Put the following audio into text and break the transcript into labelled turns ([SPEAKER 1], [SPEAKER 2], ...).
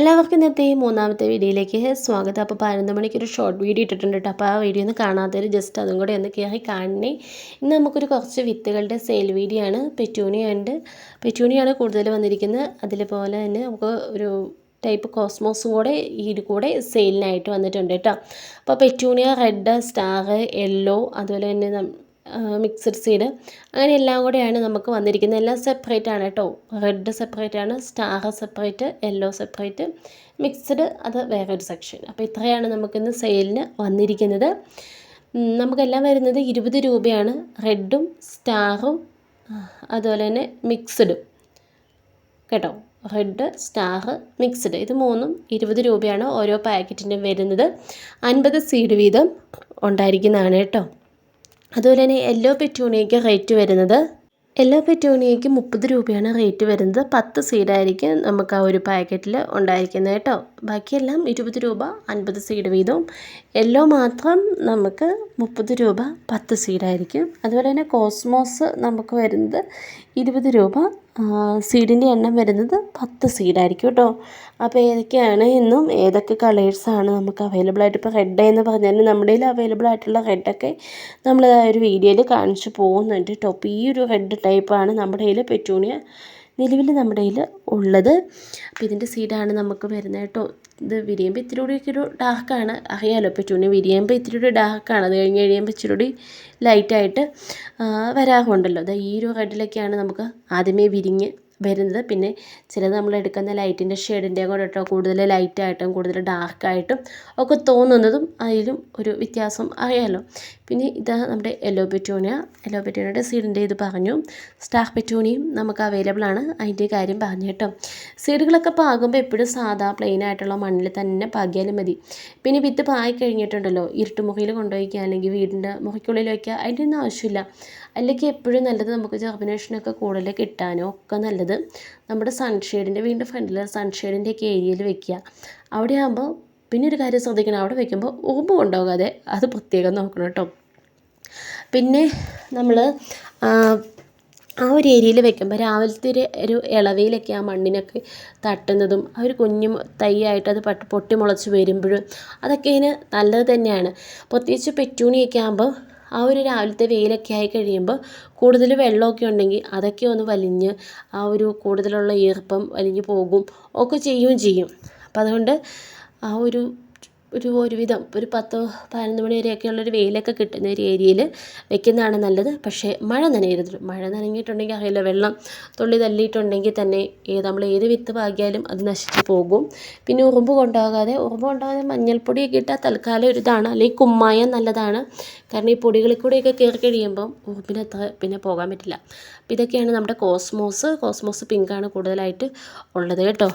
[SPEAKER 1] എല്ലാവർക്കും ഇന്നത്തെ ഈ മൂന്നാമത്തെ വീഡിയോയിലേക്ക് സ്വാഗതം. അപ്പോൾ പതിനൊന്ന് മണിക്ക് ഒരു ഷോർട്ട് വീഡിയോ ഇട്ടിട്ടുണ്ട് കേട്ടോ. അപ്പോൾ ആ വീഡിയോ ഒന്ന് കാണാത്തവർ ജസ്റ്റ് അതും കൂടെ ഒന്ന് കയറി കാണണേ. ഇന്ന് നമുക്കൊരു കുറച്ച് വിത്തുകളുടെ സെയിൽ വീഡിയോ ആണ്. പെറ്റൂണിയുണ്ട്. പെറ്റൂണിയാണ് കൂടുതൽ വന്നിരിക്കുന്നത്. അതിലെ തന്നെ നമുക്ക് ഒരു ടൈപ്പ് കോസ്മോസും കൂടെ ഈ കൂടെ സെയിലിനായിട്ട് വന്നിട്ടുണ്ട് കേട്ടോ. അപ്പോൾ പെറ്റൂണിയ റെഡ് സ്റ്റാർ യെല്ലോ അതുപോലെ തന്നെ മിക്സഡ് സീഡ് അങ്ങനെ എല്ലാം കൂടെയാണ് നമുക്ക് വന്നിരിക്കുന്നത്. എല്ലാം സെപ്പറേറ്റ് ആണ് കേട്ടോ. റെഡ് സെപ്പറേറ്റ് ആണ് star separate yellow separate mixed അത് വേറൊരു സെക്ഷൻ അപ്പോൾ ഇത്രയാണ് നമുക്കിന്ന് സെയിലിന് വന്നിരിക്കുന്നത്. നമുക്കെല്ലാം വരുന്നത് ഇരുപത് രൂപയാണ്. റെഡും സ്റ്റാറും അതുപോലെ തന്നെ മിക്സഡും കേട്ടോ? റെഡ് സ്റ്റാർ മിക്സ്ഡ് ഇത് മൂന്നും ഇരുപത് രൂപയാണ് ഓരോ പാക്കറ്റിനും വരുന്നത്. അൻപത് സീഡ് വീതം ഉണ്ടായിരിക്കുന്നതാണ് കേട്ടോ. അതുപോലെ തന്നെ യെല്ലോ പെറ്റൂണിയയ്ക്ക് റേറ്റ് വരുന്നത് യെല്ലോ പെറ്റൂണിയയ്ക്ക് മുപ്പത് രൂപയാണ് റേറ്റ് വരുന്നത്. പത്ത് സീഡായിരിക്കും നമുക്ക് ആ ഒരു പാക്കറ്റിൽ ഉണ്ടായിരിക്കുന്നത് കേട്ടോ. ബാക്കിയെല്ലാം ഇരുപത് രൂപ അൻപത് സീഡ് വീതവും. യെല്ലോ മാത്രം നമുക്ക് മുപ്പത് രൂപ പത്ത് സീഡായിരിക്കും അതുപോലെ തന്നെ കോസ്മോസ് നമുക്ക് വരുന്നത് ഇരുപത് രൂപ സീഡിന്റെ എണ്ണം വരുന്നത് പത്ത് സീഡായിരിക്കും കേട്ടോ. അപ്പോൾ ഏതൊക്കെയാണ് എന്നും ഏതൊക്കെ കളേഴ്സാണ് നമുക്ക് അവൈലബിൾ ആയിട്ട്? ഇപ്പോൾ റെഡ് എന്ന് പറഞ്ഞാൽ നമ്മുടെ കയ്യിൽ അവൈലബിൾ ആയിട്ടുള്ള റെഡൊക്കെ നമ്മൾ ഒരു വീഡിയോയിൽ കാണിച്ചു പോകുന്നുണ്ട് കേട്ടോ. അപ്പോൾ ഈ ഒരു റെഡ് ടൈപ്പാണ് നമ്മുടെ കയ്യിൽ പെറ്റൂണിയ നിലവിൽ നമ്മുടെ കയ്യിൽ ഉള്ളത്. അപ്പോൾ ഇതിന്റെ സീഡാണ് നമുക്ക് വരുന്നത് കേട്ടോ. ഇത് വിരിയുമ്പോൾ ഇത്തിരി കൂടി ഒരു ഡാർക്കാണ്. അറിയാമല്ലോ പെറ്റൂണി വിരിയുമ്പോൾ ഇത്തിരി കൂടി ഡാർക്കാണ്. അത് കഴിഞ്ഞ് കഴിയുമ്പോൾ ഇച്ചിരി കൂടി ലൈറ്റായിട്ട് വരാറുണ്ടല്ലോ. അത് ഈ ഒരു റെഡിലൊക്കെയാണ് നമുക്ക് ആദ്യമേ വിരിഞ്ഞ് വരുന്നത്. പിന്നെ ചിലത് നമ്മൾ എടുക്കുന്ന ലൈറ്റിന്റെ ഷെയ്ഡിന്റെ കൂടെ ഇട്ടോ കൂടുതൽ ലൈറ്റായിട്ടും കൂടുതൽ ഡാർക്കായിട്ടും ഒക്കെ തോന്നുന്നതും അതിലും ഒരു വ്യത്യാസം അറിയാമല്ലോ പിന്നെ ഇതാ നമ്മുടെ യെല്ലോ പെറ്റൂണിയ. യെല്ലോ പെറ്റൂണിയുടെ സീഡിന്റെ ഇത് പറഞ്ഞു. സ്റ്റാർ പെറ്റൂണിയും നമുക്ക് അവൈലബിൾ ആണ്. അതിന്റെ കാര്യം പറഞ്ഞു കേട്ടോ. സീഡുകളൊക്കെ പാകുമ്പോൾ എപ്പോഴും സാധാ പ്ലെയിൻ ആയിട്ടുള്ള മണ്ണിൽ തന്നെ പാകിയാലും മതി. പിന്നെ വിത്ത് പായി കഴിഞ്ഞിട്ടുണ്ടല്ലോ ഇരുട്ടുമുറിയിൽ കൊണ്ടുപോയിക്കുക അല്ലെങ്കിൽ വീടിന്റെ മുഖയ്ക്കുള്ളിൽ വയ്ക്കുക അതിന്റെ ഒന്നും ആവശ്യമില്ല. അല്ലെങ്കിൽ എപ്പോഴും നല്ലത് നമുക്ക് ജർമിനേഷനൊക്കെ കൂടുതൽ കിട്ടാനോ ഒക്കെ നല്ലത്. നമ്മുടെ സൺഷെയ്ഡിന്റെ വീടിന്റെ ഫ്രണ്ടിൽ സൺഷെയ്ഡിന്റെ ഒക്കെ ഏരിയയിൽ വെക്കുക അവിടെ ആകുമ്പോൾ പിന്നെ ഒരു കാര്യം ശ്രദ്ധിക്കണം അവിടെ വെക്കുമ്പോൾ ഓമ്പ് കൊണ്ടുപോകാതെ അത് പ്രത്യേകം നോക്കണം കേട്ടോ. പിന്നെ നമ്മൾ ആ ഒരു ഏരിയയിൽ വെക്കുമ്പോൾ രാവിലത്തെ ഒരു ഒരു ഇളവയിലൊക്കെ ആ മണ്ണിനൊക്കെ തട്ടുന്നതും ആ ഒരു കുഞ്ഞു തൈയായിട്ട് അത് പട്ട് പൊട്ടി മുളച്ച് വരുമ്പോഴും അതൊക്കെ അതിന് നല്ലത് തന്നെയാണ്. പ്രത്യേകിച്ച് പെറ്റൂണിയൊക്കെ ആകുമ്പോൾ ആ ഒരു രാവിലത്തെ വെയിലൊക്കെ ആയി കഴിയുമ്പോൾ കൂടുതൽ വെള്ളമൊക്കെ ഉണ്ടെങ്കിൽ അതൊക്കെ ഒന്ന് വലിഞ്ഞ് ആ ഒരു കൂടുതലുള്ള ഈർപ്പം വലിഞ്ഞ് പോകും ഒക്കെ ചെയ്യുകയും ചെയ്യും. അപ്പം അതുകൊണ്ട് ആ ഒരു ഒരു ഒരുവിധം ഒരു പത്ത് പതിനൊന്ന് മണി വരെയൊക്കെയുള്ളൊരു വെയിലൊക്കെ കിട്ടുന്ന ഒരു ഏരിയയിൽ വെക്കുന്നതാണ് നല്ലത്. പക്ഷേ മഴ നനയരുത്. മഴ നനഞ്ഞിട്ടുണ്ടെങ്കിൽ അറിയില്ല വെള്ളം തുള്ളി തല്ലിയിട്ടുണ്ടെങ്കിൽ തന്നെ ഏത് നമ്മൾ ഏത് വിത്ത് പാകിയാലും അത് നശിച്ചു പോകും. പിന്നെ ഉറുമ്പ് കൊണ്ടാകാതെ ഉറുമ്പ് കൊണ്ടാകാതെ മഞ്ഞൾപ്പൊടിയൊക്കെ ഇട്ടാൽ തൽക്കാലം ഒരു ഇതാണ്. അല്ലെങ്കിൽ കുമ്മായം നല്ലതാണ്. കാരണം ഈ പൊടികളിൽ കൂടെയൊക്കെ കയറി കഴിയുമ്പം ഉറുമ്പിന് അത്ര പിന്നെ പോകാൻ പറ്റില്ല. അപ്പോൾ ഇതൊക്കെയാണ് നമ്മുടെ കോസ്മോസ്. കോസ്മോസ് പിങ്കാണ് കൂടുതലായിട്ട് ഉള്ളത് കേട്ടോ.